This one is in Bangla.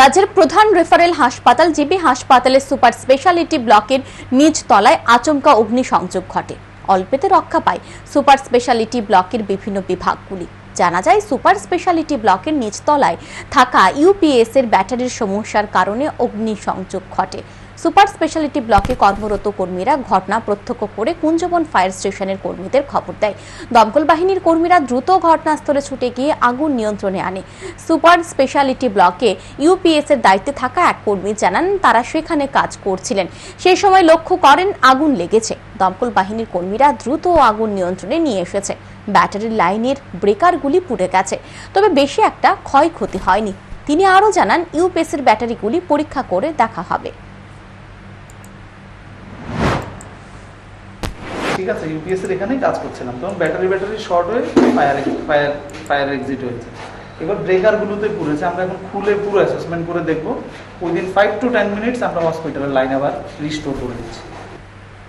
রাজ্যের প্রধান রেফারেল হাসপাতাল জিবি হাসপাতালের সুপার স্পেশালিটি ব্লকের নিজ তলায় আচমকা অগ্নিসংযোগ ঘটে। অল্পেতে রক্ষা পায় সুপার স্পেশালিটি ব্লকের বিভিন্ন বিভাগগুলি। জানা যায়, সুপার স্পেশালিটি ব্লকের নিচতলায় থাকা ইউপিএস এর ব্যাটারির সমস্যার কারণে অগ্নিসংযোগ ঘটে। সুপার স্পেশালিটি ব্লকে কর্মরত কর্মীরা ঘটনা প্রত্যক্ষ করে কুঞ্জবন ফায়ার স্টেশনের কর্মীদের খবর দেয়। দমকল বাহিনীর কর্মীরা দ্রুত ঘটনাস্থলে ছুটে গিয়ে আগুন নিয়ন্ত্রণে আনে। সুপার স্পেশালিটি ব্লকে ইউপিএস এর দায়িত্বে থাকা এক কর্মী জানান, তারা সেখানে কাজ করছিলেন। সেই সময় লক্ষ্য করেন, আগুন লেগেছে। দমকল বাহিনীর কর্মীরা দ্রুত আগুন নিয়ন্ত্রণে নিয়ে এসেছে। ব্যাটারির লাইনের ব্রেকারগুলি পুড়ে গেছে। তবে বেশি একটা ক্ষয়ক্ষতি হয়নি। তিনি আরও জানান ইউপিএস এর ব্যাটারিগুলি পরীক্ষা করে দেখা হবে। ঠিক আছে ইউপিএসের এখানেই কাজ করছিলাম। তখন ব্যাটারি ব্যাটারি শর্ট হয়ে ফায়ার ফায়ার ফায়ার এক্সিট হয়েছে। এবার ব্রেকারগুলোতে পুড়েছে, আমরা এখন খুলে পুরো অ্যাসেসমেন্ট করে দেখব। Within five to ten minutes আমরা হসপিটালের লাইন আবার রিস্টোর করে দিচ্ছি।